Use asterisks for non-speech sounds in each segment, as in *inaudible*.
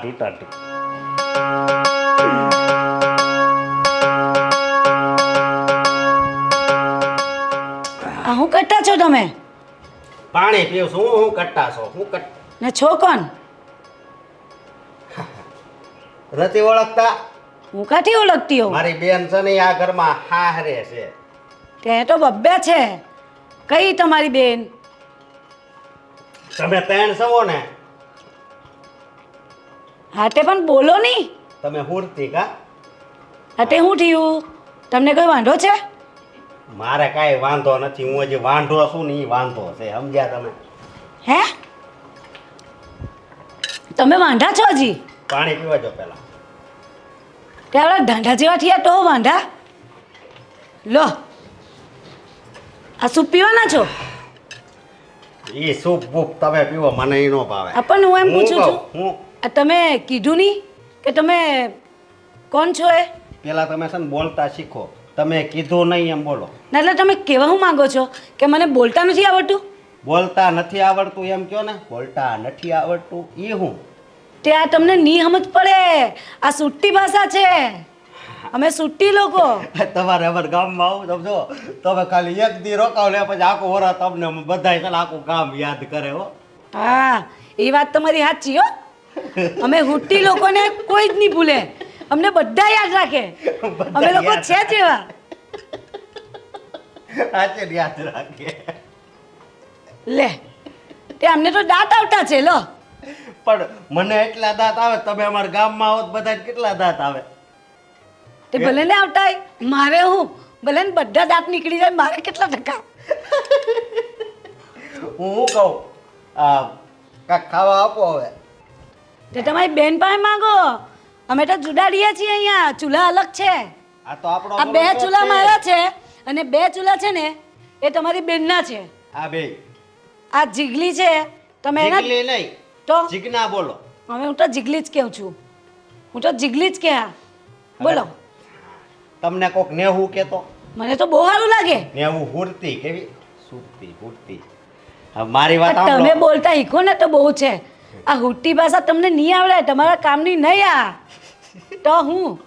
ટાટું ટાટું. આ હું કરતા છો તમે? પાણી પીવું છું હું હું કટ્ટા છો હું કટ ને છો કોણ? નથી ઓળખતા? હું કાઠી ઓળખતી હોઉં? મારી બેન છે ને આ ઘરમાં હાહરે છે. ત્યાં તો બબ્બે છે. કઈ તમારી બેન? તમે ત્રણ છો ને? હાટે પણ બોલો નહીં તમે હુરતી કા? હાટે હું થયું? તમને કોઈ વાંધો છે? મારે કાંઈ વાંધો નથી હું હજી વાંધો છું ને એ વાંધો છે સમજ્યા તમે? હે? તમે વાંધા છો હજી? પાણી પીવા જો પેલા ત્યાં ઢાંઢા જેવા થયા તો વાંધા લો. આ સૂપ પીવાના છો? એ સૂપ બૂપ તમે પીવો મને એ ન ભાવે. પણ હું એમ પૂછું છું. હું આ તમે કીધું નહીં કે તમે કોણ છો એ? પેલા તમે છે ને બોલતા શીખો. તમે કીધું નહીં એમ બોલો. ના એટલે તમે કહેવા હું માંગો છો? કે મને બોલતા નથી આવડતું? બોલતા નથી આવડતું એમ કહો ને? બોલતા નથી આવડતું એ હું. તે આ તમને ની સમજ પડે. આ સુટ્ટી ભાષા છે. અમે સુટ્ટી લોકો. *laughs* તમારે અમારે ગામમાં આવું સમજો તમે ખાલી એક દી રોકાવ લે પછી આખું વરા તમને બધાય આખું ગામ યાદ કરે હો. હા એ વાત તમારી સાચી હો. અમે હુટ્ટી લોકોને કોઈ જ નહીં ભૂલે. અમને બધા યાદ રાખે. અમે લોકો છે જ એવા. યાદ રાખે. લે તે અમને તો દાંત આવતા છે લો. પણ મને એટલા દાંત આવે તમે અમારા ગામમાં આવો તો બધાને કેટલા દાંત આવે? તે ભલે ને આવતા હોય. મારે હું ભલે ને બધા દાંત નીકળી જાય મારે કેટલા ટકા? હું શું કહું? આ કાંઈક ખાવા આપો હવે. તે તમારી બેન પાસે માંગો. અમે તો જુદા છીએ અહીંયા. ચૂલા અલગ છે. આ તો આપણો આ બે ચૂલા મારા છે અને બે ચૂલા છે ને એ તમારી બેનના છે. આ બે. આ જીગલી છે. તમે એના જીગલી નહીં. તો? જીગના બોલો. હવે હું તો જીગલી જ કહું છું. હું તો જીગલી જ કહ્યા બોલો. તમને કોક નેહું કેતો મને તો બહુ સારું લાગે. નેહું હુરતી કેવી? સુરતી હુરતી. હવે મારી વાત તમે બોલતા શીખો ને તો બહુ છે. આ હુટ્ટી ભાષા તમને નહીં આવડે તમારા કામની નહીં આ. તો હું?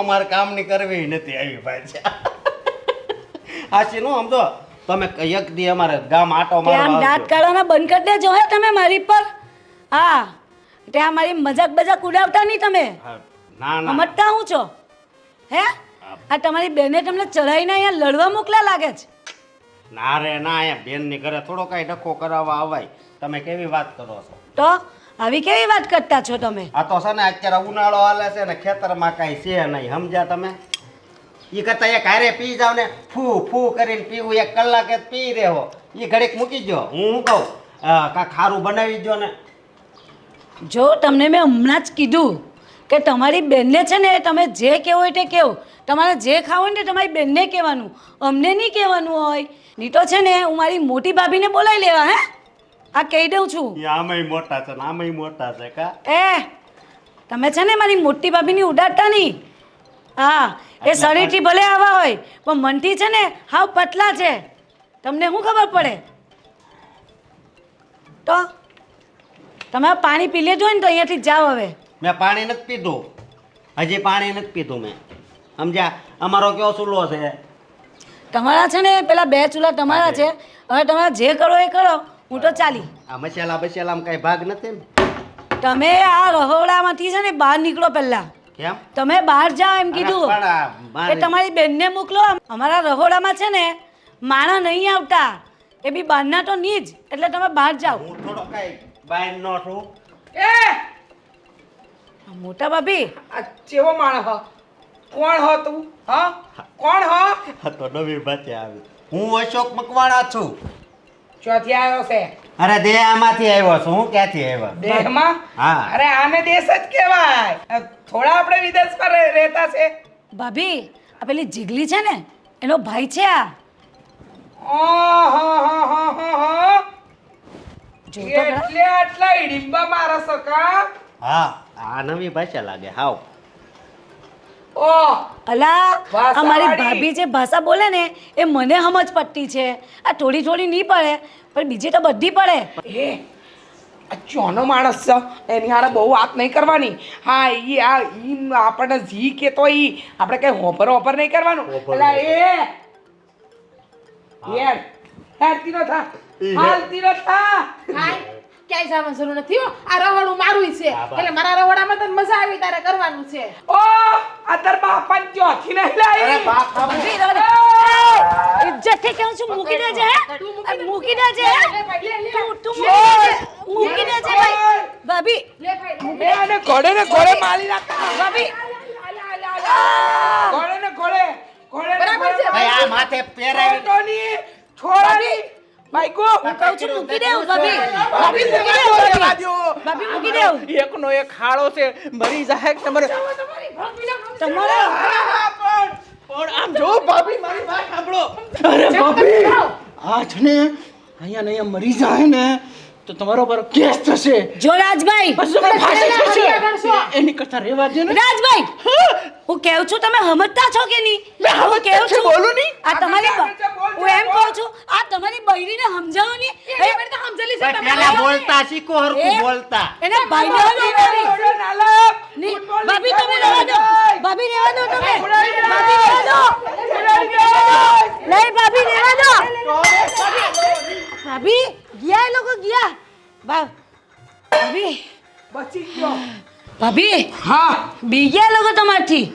અમારે કામની કરવી નથી આવી પાછી. આશી નું સમજો તમે એક દી અમારે ગામ આટો મારવા આમ દાંત. કાઢવાના બંધ કરી દેજો હે તમે મારી પર. હા ત્યાં મારી મજાક બજાક ઉડાવતા નહીં તમે. ના ના. મટતા હું છો? હે? આ તમારી બેને તમને ચડાવીને અહીંયા લડવા મોકલા લાગે છે? ના રે ના એમ બેનની ઘરે થોડો કાંઈ ડખો કરાવવા અવાય. તમે કેવી વાત કરો છો? તો આવી કેવી વાત કરતા છો તમે? આ તો છે ને અત્યારે ઉનાળો હાલે છે ને ખેતરમાં કાંઈ છે નહીં સમજ્યા તમે? એ કરતા એક હારે પી જાવ ને ફૂ ફૂ કરીને પીવું એક કલાકે જ પી રહ્યો એ ઘડીક મૂકી દો હું શું કહું? કાંઈક ખારું બનાવી દો ને. જો તમને મેં હમણાં જ કીધું કે તમારી બેનને છે ને તમે જે કહેવું હોય તે કહેવું તમારે જે ખાવું હોય ને તમારી બેનને કહેવાનું. અમને નહીં કહેવાનું હોય. નહીં તો છે ને હું મારી મોટી ભાભીને બોલાવી લેવા હે? આ કહી દઉં છું. આમેય મોટા છે ને આમેય મોટા છે કા? એ તમે છે ને મારી મોટી ભાભીની ઉડાડતા નહીં હા એ શરીરથી ભલે આવા હોય પણ મનથી છે ને હાવ પતલા છે. તમને શું ખબર પડે? તો તમે પાણી પી લેજો ને તો અહીંયાથી જાઓ હવે. મેં પાણી નથી પીધું. હજી પાણી નથી પીધું મેં. સમજ્યા? અમારો કેવો ચૂલો છે? તમારા છે ને પેલા બે ચૂલા તમારા છે. હવે તમારા જે કરો એ કરો. હું તો ચાલી. આ મસાલા બસાલામાં કઈ ભાગ નથી ને? તમે આ રહોડામાંથી છે ને બહાર નીકળો પહેલા. કેમ? તમે બહાર જાઓ એમ કીધું. પણ આ કે મારી- તમારી બેનને મોકલો. અમારા રહોડામાં છે ને માણા નહીં આવતા. એ બી બહારના તો નહીં જ. એટલે તમે બહાર જાઓ. હું થોડો કઈ બહાર નો છું. એ! મોટા ભાભી. આ ચેવો માણસ હ? કોણ હ તું? હ? કોણ હ? આ તો નવી બાતે આવી. હું અશોક મકવાણા છું. ચોથી આવ્યો છે. અરે દેહમાંથી આવ્યો છું હું ક્યાંથી આવ્યો? દેહમાં? હા. અરે આને દેશ જ કહેવાય. થોડા આપણે વિદેશમાં રહે- રહેતા છે. ભાભી આ પેલી જીગલી છે ને એનો ભાઈ છે આ. એટલે આટલા ઈડિંબા મારા સકા. હા આ નવી ભાષા લાગે હાવ. અલા અમારી ભાભી જે ભાષા બોલે ને એ મને સમજ પડતી છે. આ થોડી થોડી નહીં પડે પણ બીજી તો બધી પડે. એ આ ચોનો માણસ છે. એની હારે બહુ વાત નહીં કરવાની. હા ઈ આ ઈ આપણને જી કેતો ઈ. આપણે કઈ હોપર હોપર નહીં કરવાનું. એટલે એ! યાર હાલતી ન થા. હાલતી ન થા. હાય. ક્યાંય જવાનું જરૂર નથી હો. આ રવાડું મારું છે. એટલે મારા રવાડામાં તને મજા આવી તારે કરવાનું છે. ઓ આ તાર બાપા ચોથી નહીં લાવી અરે બાપ. ઇજ્જતથી કહું છું મૂકી દેજે હે? મૂકી દેજે તું તું મૂકી દેજે. ભાઈ. ભાભી. લે આને ઘોડે ને ઘોડે મારી નાખતા ભાભી. ઘોડે ને ઘોડે. ઘોડે બરાબર છે, ભાઈ આ માથે પહેરાવી. છોડોની, બાઈકો. હું કહું છું મૂકી દેવું ભાભી ભાભી મૂકી દેવું ભાભી. ભાભી મૂકી દેવું એકનો એક ખાડો છે મરી જાય તમારે તમારે પણ આમ જો ભાભી મારી વાત સાંભળો અરે ભાભી આ છે ને અહીંયા ને અહીંયા મરી જાય ને તો તમારો પર કેસ થશે. જો રાજભાઈ પછી ફાંસી થશે એની કથા રેવા દે ને. રાજભાઈ હું. કહું છું તમે સમજતા છો કે નહીં? મેં હું કહું છું બોલું નહીં. આ તમારી હું એમ કહું છું આ તમારી બૈરીને સમજાવો ને. એ તો સમજેલી છે તમે પેલા બોલતા શીખો એ- બોલતા. એને ભાઈ ને નાલાયક. ભાભી તમે રહેવા દો. ભાભી રહેવા દો તમે. ભાભી રહેવા દો. નહીં ભાભી રહેવા દો. ભાભી ગયા એ લોકો ગયા. બા ભાભી. બચી ગયો ભાભી. હા. બી ગયા લોકો તમારથી.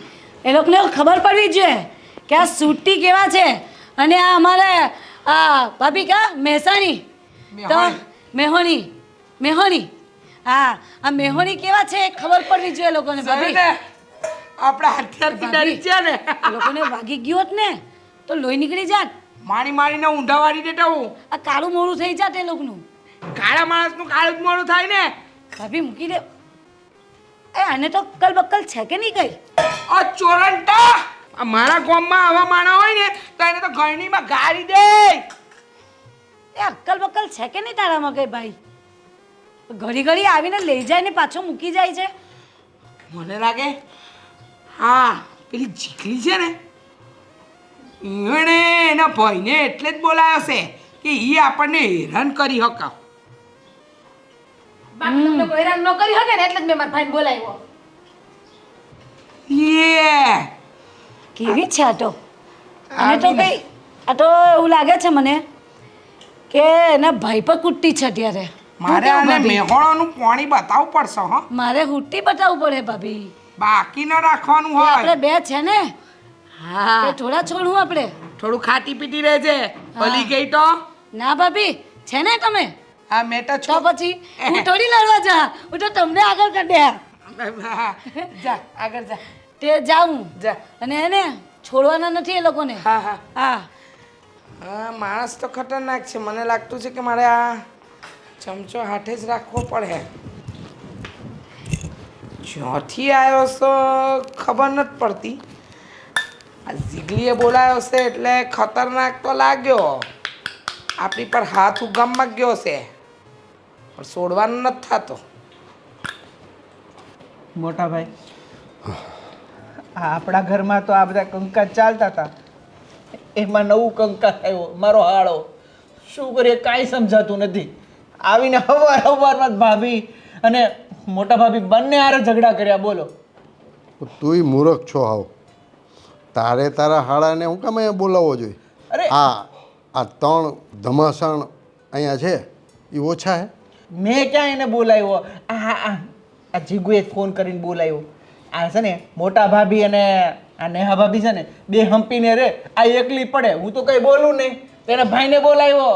એ લોકોને ખબર પડવી જોઈએ કે આ સૂટી કેવા છે. અને આ અમારે આ ભાભી કા? મહેસાણી. તો મેહોણી. મેહોણી. હા આ મેહોણી કેવા છે ખબર પડવી જોઈએ લોકોને ભાભી. આપણા હથિયાર ને. લોકોને વાગી ગયો હોત ને તો લોહી નીકળી જાત. મારી મારીને ઊંધા વાળી દેતા હું આ કાળું મોડું થઈ જાય તે લોકોનું. કાળા માણસનું કાળું જ મોડું થાય ને. ભાભી મૂકી દે. એ આને તો અક્કલ બક્કલ છે કે નહીં કઈ? આ ચોરંટા આ મારા ગામમાં આવા માણા હોય ને તો એને તો ઘરણીમાં ગાળી દે. એ અક્કલ બક્કલ છે કે નહીં તારામાં કઈ ભાઈ? ઘડી ઘડી આવીને લઈ જાય ને પાછો મૂકી જાય છે. મને લાગે હા પેલી ચીકલી છે ને એણે એના ભાઈને એટલે જ બોલાયો છે કે એ આપણને હેરાન કરી હકા બાકી હેરાન ન કરી શકે ને એટલે જ મેં મારા ભાઈને બોલાવ્યો. યે. કેવી છે આ તો? અને તો. કઈ આ તો એવું લાગે છે મને કે એના ભાઈ પર કુટ્ટી છે અત્યારે. મારે આને મેહોણાનું પાણી બતાવવું પડશે હો. મારે હુટ્ટી બતાવવું પડે ભાભી. બાકી ન રાખવાનું હોય. આપણે બે છે ને. હા. થોડા છોડું આપણે? થોડું ખાટી પીટી રહેજે. ભલી ગઈ તો? ના ભાભી છે ને તમે? હા મેં તો છો પછી હું થોડી લડવા જા. હું તો તમને આગળ કાઢ્યા *laughs* જા આગળ જા. તે જાઉં. જા. અને એને છોડવાના નથી એ લોકોને. હા હા. હા. હા માણસ તો ખતરનાક છે. મને લાગતું છે કે મારે આ ચમચો હાથે જ રાખવો પડે. જ્યાંથી આવ્યો છો ખબર નથી પડતી. આ જીગલીએ બોલાયો છે એટલે ખતરનાક તો લાગ્યો. આપણી પર હાથ ઉગામમાં ગયો છે. પણ છોડવાનું નથી થતો. મોટા ભાઈ આ આપણા ઘરમાં તો આ બધા કંકાસ ચાલતા હતા. એમાં નવું કંકાસ આવ્યો મારો હાળો. શું કરીએ કાંઈ સમજાતું નથી. આવીને હવાર હવારમાં ભાભી અને મોટા ભાભી બંને હારે ઝઘડા કર્યા બોલો. તુંય મૂર્ખ છો હાવ. તારે તારા હાડાને હું કામ અહીંયા બોલાવવો જોઈએ? અરે આ આ ત્રણ ધમાસણ અહીંયા છે એ ઓછા હે. મેં ક્યાં એને બોલાવ્યો? આ આ આ જીગુએ ફોન કરીને બોલાવ્યો. આ છે ને મોટા ભાભી અને આ નેહા ભાભી છે ને બે હંપીને રે આ એકલી પડે હું તો કંઈ બોલું નહીં. તેના ભાઈને બોલાવ્યો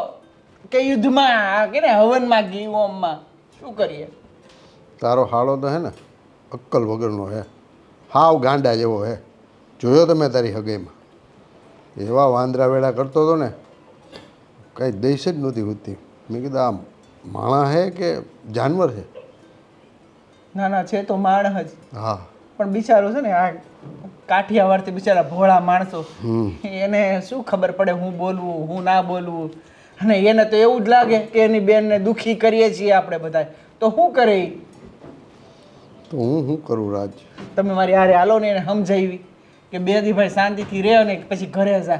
કે યુદ્ધમાં કે ને હવનમાં ગીવોમમાં. ઓમમાં શું કરીએ? તારો હાડો તો હે ને અક્કલ વગરનો હે. હાવ ગાંડા જેવો હે. જોયો તમે તારી હગાઈમાં એવા વાંદરા વેડા કરતો હતો ને કાંઈ દઈશ જ નહોતી હોતી. મેં કીધું આ માણા હે કે જાનવર છે ના ના છે તો માણસ જ. હા. પણ બિચારો છે ને આ કાઠિયાવાડથી બિચારા ભોળા માણસો એને શું ખબર પડે હું બોલવું હું ના બોલવું? અને એને તો એવું જ લાગે કે એની બેનને દુઃખી કરીએ છીએ આપણે બધા તો શું કરે? તો હું શું કરું રાજ? તમે મારી હારે હાલો ને એને સમજાવી. કે બે દી ભાઈ શાંતિથી રહે ને પછી ઘરે જા.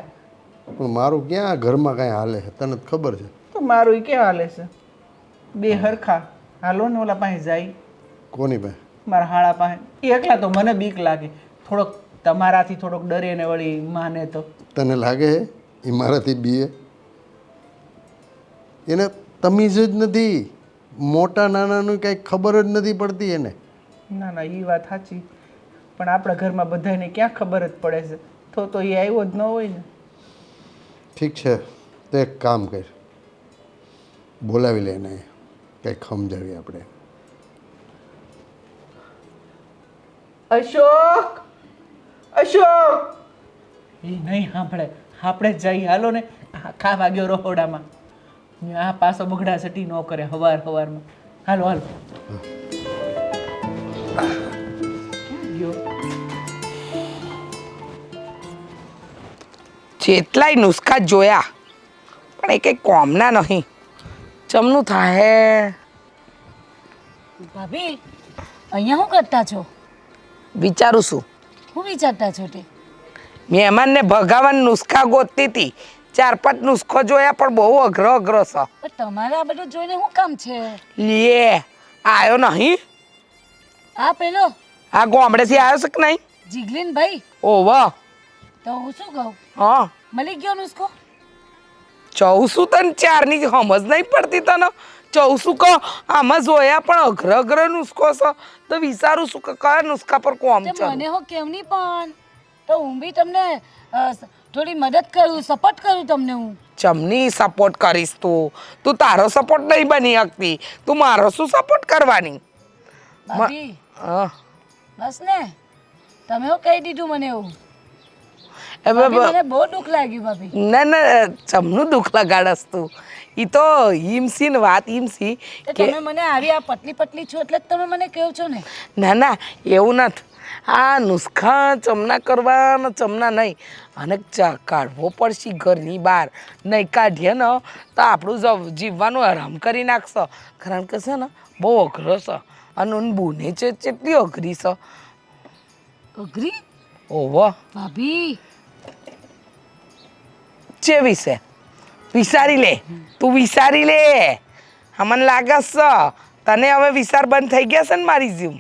પણ મારું ક્યાં ઘરમાં કાંઈ હાલે છે? તને ખબર છે. તો મારું ઈ કેવા હાલે છે? બે હરખા. હાલો ને ઓલા પાસે જાય. કોની પાસે? મારા હાળા પાસે. એ એકલા તો મને બીક લાગે. થોડોક તમારાથી થોડોક ડરે ને વળી માને તો. તને લાગે એ મારાથી બીએ? એને તમીજ જ નથી. મોટા નાનાનું કાંઈ ખબર જ નથી પડતી એને. ના ના એ વાત સાચી. પણ આપણા ઘરમાં બધાને ક્યાં ખબર જ પડે છે? તો તો એ આવ્યો જ ન હોય ને. ઠીક છે. તો એક કામ કર. બોલાવી લે એને. કંઈક સમજાવીએ આપણે. અશોક! અશોક! એ નહીં સાંભળે. આપણે જઈ હાલો ને. ખા વાગ્યો ગયો રહોડામાં આ પાછો બગડા સટી ન કરે હવાર હવારમાં. હાલો હાલો. ગયો. જેટલાય નુસ્ખા જોયા પણ એ કંઈ કોમના નહીં. ચમનું થાય ભાભી અહીંયા શું કરતા છો? વિચારું છું. શું વિચારતા છો તે? મહેમાનને ભગાવન નુસ્ખા ગોતતી હતી. ચાર પાંચ નુસ્ખો જોયા પણ બહુ અઘરો અઘરો છે. પણ તમારે આ બધું જોઈને શું કામ છે? લે આવ્યો નહીં. આ પેલો આ ગામડેથી આવ્યો છે કે નહીં? જીગલીન ભાઈ ઓવ તો હું શું કહું? હા. મળી ગયો નુસ્ખો? તન ચારની સમજ નહીં પડતી તને? ચૌસુ કહો આમાં જોયા પણ અઘર અઘર નુસ્ખો છે. તો વિચારું છું કે કયા નુસ્ખા પર કોમ છે મને હો કેમ નહીં પણ? તો હું બી તમને થોડી મદદ કરું સપોર્ટ કરું તમને હું. ચમની સપોર્ટ કરીશ તું? તું તારો સપોર્ટ નહીં બની શકતી. તું મારો શું સપોર્ટ કરવાની? હા. બસ ને. તમે કહી દીધું મને એવું. ભાભી, મને બહુ દુઃખ લાગ્યું ભાભી. ના ના ચમનું દુઃખ લગાડસ તું. ઈ તો હિમસી ને વાત હિમસી તો કે તમે મને આવી આ પતલી પતલી છો એટલે જ તમે મને કહો છો ને. ના ના એવું નથી. આ નુસખા ચમના કરવા ને ચમના નહીં. અને ચા કાઢવો પડશે ઘરની બહાર. નહીં કાઢીએ ને તો આપણું જ જીવવાનું આરામ કરી નાખશો. કારણ કે છે ને બહુ અઘરો છે. અને બોને બુને છે કેટલી અઘરી છે? અઘરી? ઓવો ભાભી. ચેવી છે વિસારી લે. તું વિસારી લે. હમન મને લાગસ તને હવે વિસાર બંધ થઈ ગયા છે ને મારી જીવ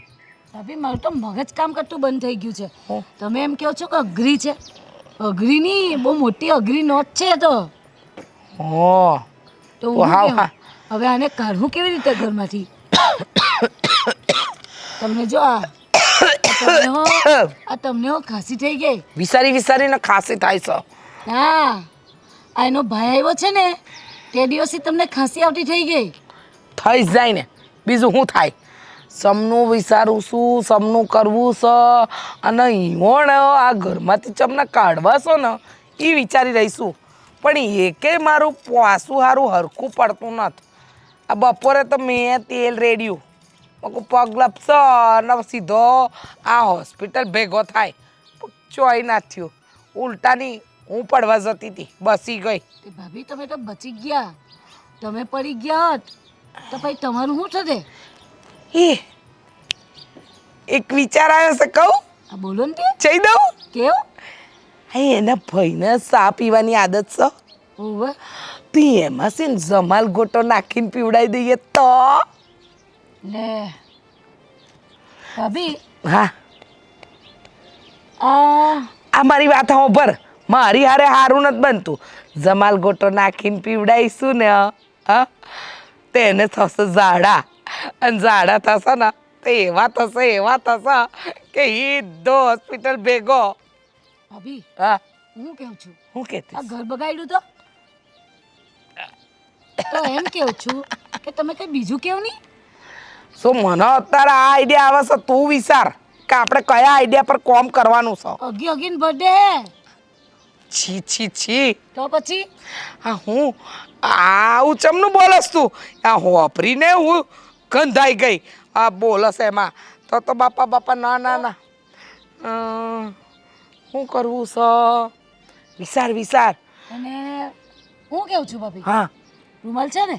ભાભી મારું તો મગજ કામ કરતું બંધ થઈ ગયું છે. તમે એમ કહો છો કે અઘરી છે? અઘરી ની બહુ મોટી અઘરી નોટ છે તો. હો. તો હા. હવે આને કાઢવું કેવી રીતે ઘરમાંથી? તમને જો આ તમને હો ખાંસી થઈ ગઈ. વિસારી વિસારીને ખાંસી થાય છે. હા. આ એનો ભાઈ આવ્યો છે ને તે દિવસથી તમને ખાંસી આવતી થઈ ગઈ. થઈ જાય ને. બીજું શું થાય? સમનું વિચારું છું સમનું કરવું છે? અને ઈવણ આ ઘરમાંથી ચમને કાઢવા છો ને એ વિચારી રહીશું. પણ એકે મારું પાસું સારું હરખું પડતું નથી. આ બપોરે તો મેં તેલ રેડ્યું. પગ લપસો અને સીધો આ હોસ્પિટલ ભેગો થાય. ચોય ના થયું. ઉલટાની હું પડવા જતી હતી. બસી ગઈ. તે ભાભી તમે તો બચી ગયા. તમે પડી ગયા હોત તો ભાઈ તમારું શું થશે? એ એક વિચાર આવ્યો છે કહું? આ બોલો ને તે. જઈ દઉં? કેવું? હા એના ભાઈને સા પીવાની આદત છે. ઓવે. તો એમાં છે જમાલ ગોટો નાખીને પીવડાવી દઈએ તો. લે. ભાભી. હા. આ મારી વાત હોભર મારી હારે હારું નથી બનતું. જમાલ ગોટો નાખીને પીવડાવીશું ને હા. તેને થશે ઝાડા. અને ઝાડા થશે ને તો એવા થશે એવા થશે કે એ દો હોસ્પિટલ ભેગો. ભાભી હા. હું કેવું છું? હું કહેતી આ ઘર બગાડ્યું તો? તો એમ કેવું છું કે તમે કઈ બીજું કેવું નહીં? સો મને અત્યારે આ આઈડિયા આવે છે? તું વિચાર કે આપણે કયા આઈડિયા પર કોમ કરવાનું છે? અગી અગીન બર્થડે છી છી છી. તો પછી? આ હું આવું ચમનું બોલસ તું? આ હોપરીને હું ગંધાઈ ગઈ. આ બોલસ એમાં. તો તો બાપા બાપા ના ના ના. શું કરવું છે? વિચાર વિચાર. અને હું કેવું છું બાપી હા. રૂમાલ છે ને?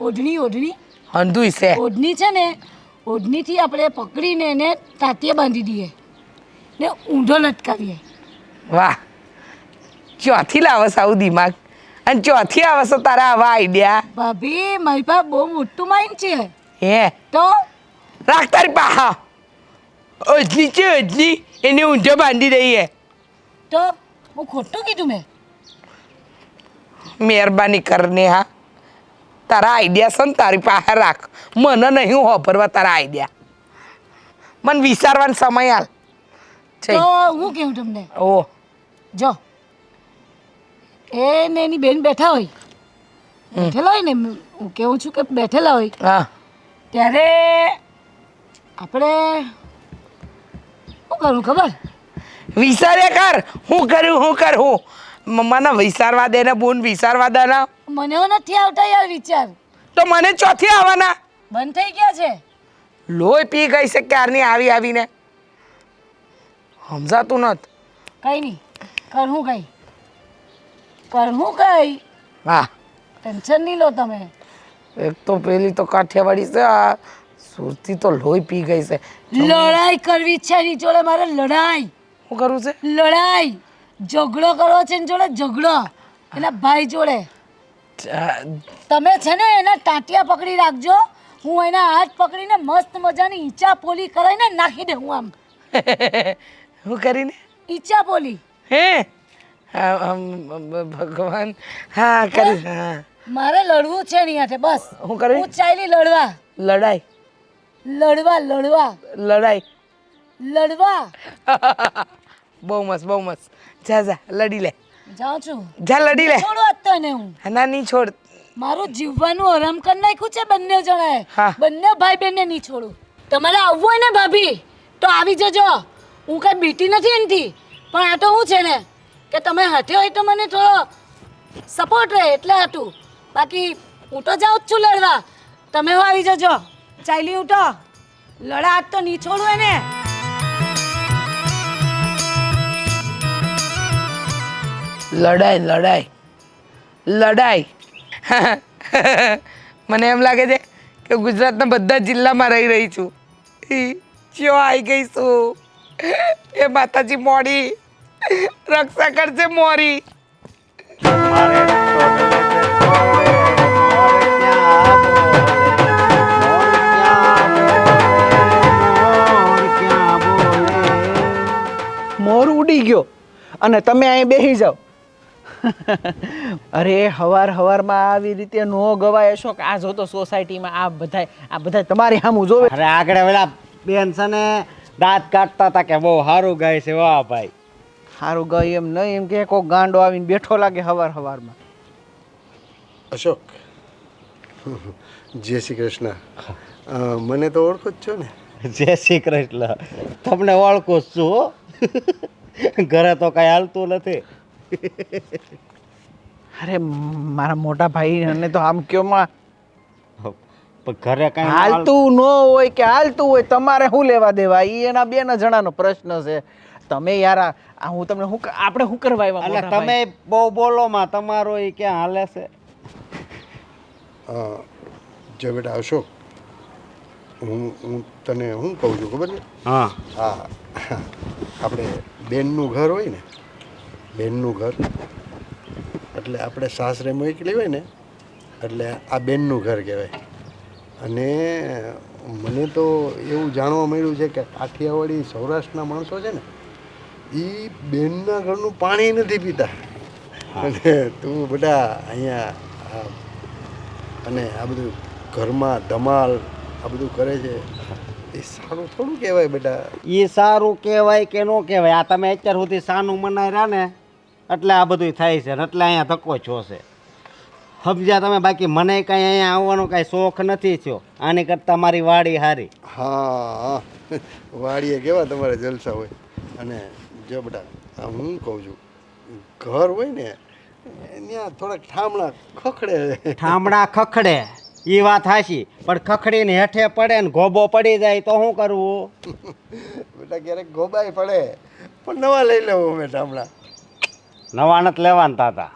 ઓઢણી ઓઢણી. હંધુય છે. ઓઢણી છે ને ઓઢણીથી આપણે પકડીને એને તાતીએ બાંધી દઈએ ને ઊંધો લટકાવીએ. વાહ. ચોથી લાવે સાવ દિમાગ? અને ચોથી આવે છે તારા આવા આઈડિયા ભાભી મારી પાસે બહુ મોટું માઇન્ડ છે. હે? તો? રાખ તારી પા અજની છે અજની એને ઊંધો બાંધી દઈએ. તો? હું ખોટું કીધું મેં? મહેરબાની કરને હા. તારા આઈડિયા છે ને તારી પાસે રાખ. મને નહીં વાપરવા તારા આઈડિયા. મને વિચારવાનો સમય હાલ તો હું કેવું તમને. ઓ. જો. એ ને એની બેન બેઠા હોય. બેઠેલા હોય ને હું કેવું છું કે બેઠેલા હોય. હા. ત્યારે આપણે શું કરવું ખબર? વિચારે કર. હું કર્યું હું કર. હું વિસારવા દે ને બોન વિસારવા દે ને. મને હો નથી આવતા યાર વિચાર. તો મને ચોથી આવવાના. બંધ થઈ ગયા છે? લોહી પી ગઈ છે ક્યારની આવી આવીને? સમજાતું નત. કઈ નહીં. કરવું કઈ કરવું કઈ હા ટેન્શન નહીં લો તમે. એક તો પેલી તો કાઠિયાવાડી છે આ સુરતી તો લોહી પી ગઈ છે. લડાઈ કરવી છે એની જોડે મારે લડાઈ. શું કરવું છે? લડાઈ. ઝઘડો કરવો છે એની જોડે ઝઘડો. એના ભાઈ જોડે. તમે છે ને એના ટાંટિયા પકડી રાખજો. હું એના હાથ પકડીને મસ્ત મજાની ઈચા પોલી કરાવીને નાખી દે હું આમ. *laughs* શું કરીને? ઈચા પોલી. હે? ભગવાન. હા કરી હા? મારે લડવું છે નહીં હાથે બસ. શું કરી? હું ચાલી લડવા. લડાઈ. લડવા લડવા. લડાઈ. લડવા. *laughs* બહુ મસ્ત બહુ મસ્ત. જા જા લડી લે. જાઉં છું. જા લડી લે. છોડો આજ હું. ના નહીં છોડ. મારું જીવવાનું આરામ કરી નાખ્યું છે બંને જણાએ. બંને ભાઈ બહેનને નહીં છોડું. તમારે આવવું હોય ને ભાભી તો આવી જજો. હું કઈ બીટી નથી એનથી. પણ આ તો હું છે ને કે તમે હાથે હોય તો મને થોડો સપોર્ટ રહે એટલે હતું બાકી હું તો જાઉં જ છું લડવા. તમે હો આવી જજો. ચાલી હું તો લડા આજ તો નહીં છોડું એને. લડાઈ લડાઈ લડાઈ. *laughs* મને એમ લાગે છે કે ગુજરાતના બધા જિલ્લામાં રહી રહી છું. ચો આવી ગઈ છું. એ માતાજી મોડી. રક્ષા કરશે મોરી. મોર ઉડી ગયો. અને તમે અહીં બેસી જાઓ. *laughs* અરે હવાર હવારમાં આવી રીતે નો ગવાય અશોક. આ જોતો સોસાયટીમાં આ બધાય આ બધાય તમારી સામું જોવે. અરે આગળ પેલા બેન છે ને દાંત કાઢતા હતા કે બહુ સારું ગાય છે વાહ ભાઈ. સારું ગાય એમ નહીં એમ કે કોઈ ગાંડો આવીને બેઠો લાગે હવાર હવારમાં. અશોક જય શ્રી કૃષ્ણ. મને તો ઓળખો જ છો ને. જય શ્રી કૃષ્ણ. તમને ઓળખું જ છું ઘરે તો કઈ હાલતું નથી. *laughs* અરે મારા મોટા ભાઈ અને તો આમ કયો માં? પણ ઘરે કઈ હાલતું ન હોય કે હાલતું હોય તમારે શું લેવા દેવા? એ એના બે ના જણાનો પ્રશ્ન છે. તમે યાર આ હું તમને શું આપણે શું કરવા આવ્યા એટલે તમે બહુ બોલો માં તમારો એ ક્યાં હાલે છે? અ, જો બેટા અશોક હું હું તને શું કહું છું ખબર છે? હા. હા. આપણે બેનનું ઘર હોય ને બેનનું ઘર. એટલે આપણે સાસરે મોકલી હોય ને એટલે આ બેનનું ઘર કહેવાય. અને મને તો એવું જાણવા મળ્યું છે કે કાઠિયાવાડી સૌરાષ્ટ્રના માણસો છે ને એ બેનના ઘરનું પાણી નથી પીતા. અને તું બધા અહીંયા અને આ બધું ઘરમાં ધમાલ આ બધું કરે છે. એ સારું થોડું કહેવાય બેટા એ સારું કહેવાય કે ન કહેવાય? આ તમે અત્યાર સુધી સાનું મનાઈ રહ્યા ને એટલે આ બધું થાય છે એટલે અહીંયા ધક્કો છો છે સમજ્યા તમે? બાકી મને કાંઈ અહીંયા આવવાનો કાંઈ શોખ નથી થયો. આની કરતાં મારી વાડી હારી. હા વાડીએ કેવા તમારે જલસા હોય? અને જો બેટા હું કહું છું ઘર હોય ને ત્યાં થોડાક ઠામણા ખખડે. ઠામડા ખખડે. એ વાત હાશી પણ ખખડીને હેઠે પડે ને ગોબો પડી જાય તો શું કરવું બેટા ક્યારેક ગોબાઈ પડે. પણ નવા લઈ લેવું અમે ઠામણા. નવા નથી લેવાના હતા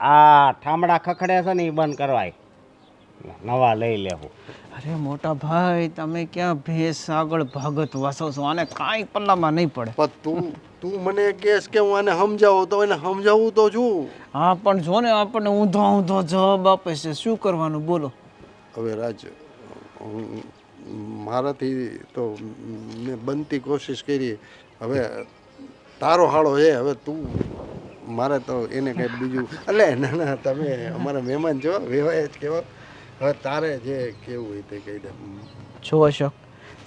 આ ઠામડા ખખડે છે ને એ બંધ કરવાય. નવા લઈ લેવું. અરે મોટા ભાઈ તમે ક્યાં ભેસ આગળ ભાગત વાસો છો? આને કાંઈ પલ્લામાં નહીં પડે. પણ તું તું મને કેસ કે હું આને સમજાવું તો એને સમજાવું તો છું. હા પણ જો ને આપણને ઊંધો ઊંધો જવાબ આપે છે શું કરવાનું? બોલો. હવે રાજ હું- મારાથી તો મેં બનતી કોશિશ કરી. હવે તારો હાળો છે હવે તું મારે તો એને કંઈ બીજું એટલે ના ના તમે અમારા મહેમાન છો વેવાય જ કહેવો હવે તારે જે કેવું હોય તે કહી દે. જો અશોક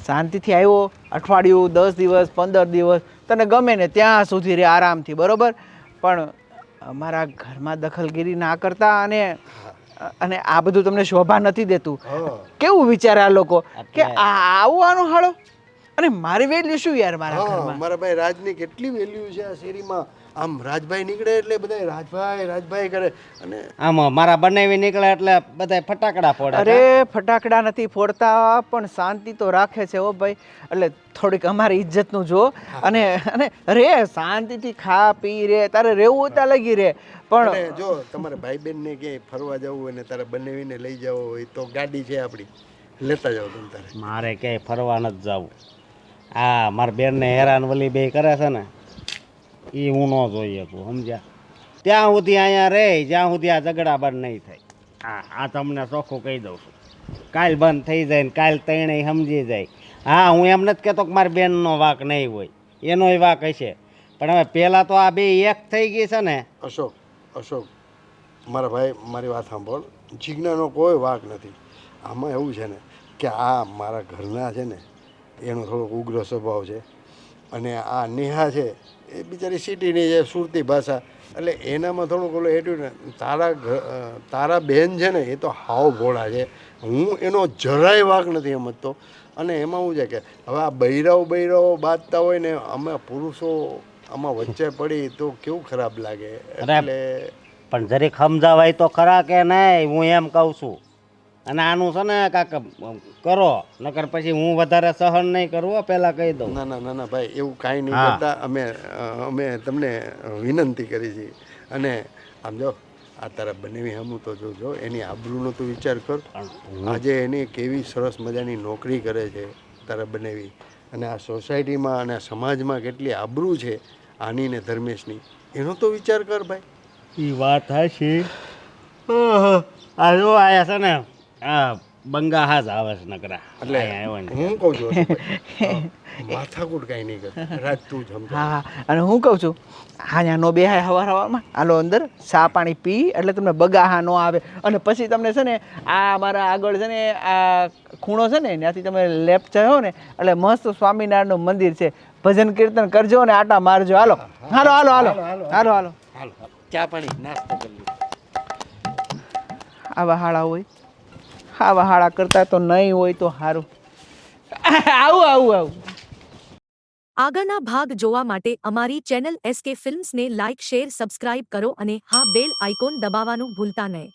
શાંતિથી આવ્યો અઠવાડિયું દસ દિવસ પંદર દિવસ તને ગમે ને ત્યાં સુધી રે આરામથી બરોબર? પણ અમારા ઘરમાં દખલગીરી ના કરતા અને અને આ બધું તમને શોભા નથી દેતું. કેવું વિચારે આ લોકો? કે આ આવું આનું હાળો અને મારી વેલ્યુ શું યાર મારા ઘરમાં? મારા ભાઈ રાજની કેટલી વેલ્યુ છે આ શેરીમાં? આમ રાજભાઈ નીકળે એટલે બધા રાજભાઈ રાજભાઈ કરે. અને આમાં મારા બનાવી નીકળે એટલે બધા ફટાકડા ફોડે અરે ફટાકડા નથી ફોડતા પણ શાંતિ તો રાખે છે ઓ ભાઈ. એટલે થોડીક અમારી ઇજ્જતનું જો અને અને રે શાંતિથી ખા પી રે તારે રહેવું હોય ત્યાં લગી રે. પણ જો તમારે ભાઈ બહેનને ક્યાંય ફરવા જવું હોય ને તારે બનાવીને લઈ જવો હોય તો ગાડી છે આપણી લેતા જાઓ તમે તારે. મારે ક્યાંય ફરવા નથી જવું. આ મારા બેનને હેરાન વલી બે કરે છે ને. એ હું ન જોઈએ તું સમજ્યા? ત્યાં સુધી અહીંયા રહે જ્યાં સુધી આ ઝઘડા બંધ નહીં થાય. હા. આ તમને ચોખ્ખું કહી દઉં છું. કાલ બંધ થઈ જાય ને કાલ ત્રણેય સમજી જાય. હા હું એમ નથી કહેતો કે મારી બેનનો વાક નહીં હોય. એનોય વાક હશે. પણ હવે પહેલાં તો આ બે એક થઈ ગઈ છે ને. અશોક અશોક મારા ભાઈ મારી વાત સાંભળ. જીજ્ઞાનો કોઈ વાક નથી. આમાં એવું છે ને કે આ મારા ઘરના છે ને એનો થોડોક ઉગ્ર સ્વભાવ છે. અને આ નેહા છે એ બિચારી સિટીની છે સુરતી ભાષા એટલે એનામાં થોડુંક ઓલું એટલું ને તારા તારા બેન છે ને એ તો હાવ ભોળા છે. હું એનો જરાય વાક નથી સમજતો. અને એમાં શું છે કે હવે આ બૈરાઓ બૈરાઓ બાંધતા હોય ને અમે પુરુષો આમાં વચ્ચે પડી તો કેવું ખરાબ લાગે. એટલે પણ જરીક સમજાવાય તો ખરા કે નહીં હું એમ કહું છું. અને આનું છે ને કાંક કરો નકર પછી હું વધારે સહન નહીં કરવો પહેલાં કહી દઉં. ના ના ના ના ભાઈ એવું કાંઈ નહીં. કરતા. અમે અમે તમને વિનંતી કરી છે. અને આમ જો આ તારા બનેવી હમું તો જોજો એની આબરૂનો તો વિચાર કર. આજે એની કેવી સરસ મજાની નોકરી કરે છે તારા બનેવી. અને આ સોસાયટીમાં અને સમાજમાં કેટલી આબરૂ છે આની ને ધર્મેશની. એનો તો વિચાર કર ભાઈ. એ વાત છે આ જો આયા છે ને આ બંગા હાજ આવે છે નકરા. એટલે હું કહું છું માથાકૂટ કાંઈ નહીં કર. રાત તું જ હા હા. અને હું કહું છું હા ત્યાં નો બેહાય હવાર હવામાં આલો અંદર સા પાણી પી એટલે તમને બગાહા ન આવે. અને પછી તમને છે ને આ મારા આગળ છે ને આ ખૂણો છે ને ત્યાંથી તમે લેફ્ટ જયો ને એટલે મસ્ત સ્વામિનારાયણનું મંદિર છે. ભજન કીર્તન કરજો ને આટા મારજો. હાલો. હાલો હાલો હાલો. હાલો હાલો હાલો ચા પાણી નાસ્તો કરી આવા હાળા હોય. આવા હાળા કરતા તો નહીં હોય તો સારું આવું આવું આવું. આગળના ભાગ જોવા માટે અમારી ચેનલ એસકે ફિલ્મ્સને લાઇક, શેર, સબસ્ક્રાઇબ કરો અને હા, બેલ આઇકોન દબાવવાનું ભૂલતા નહીં.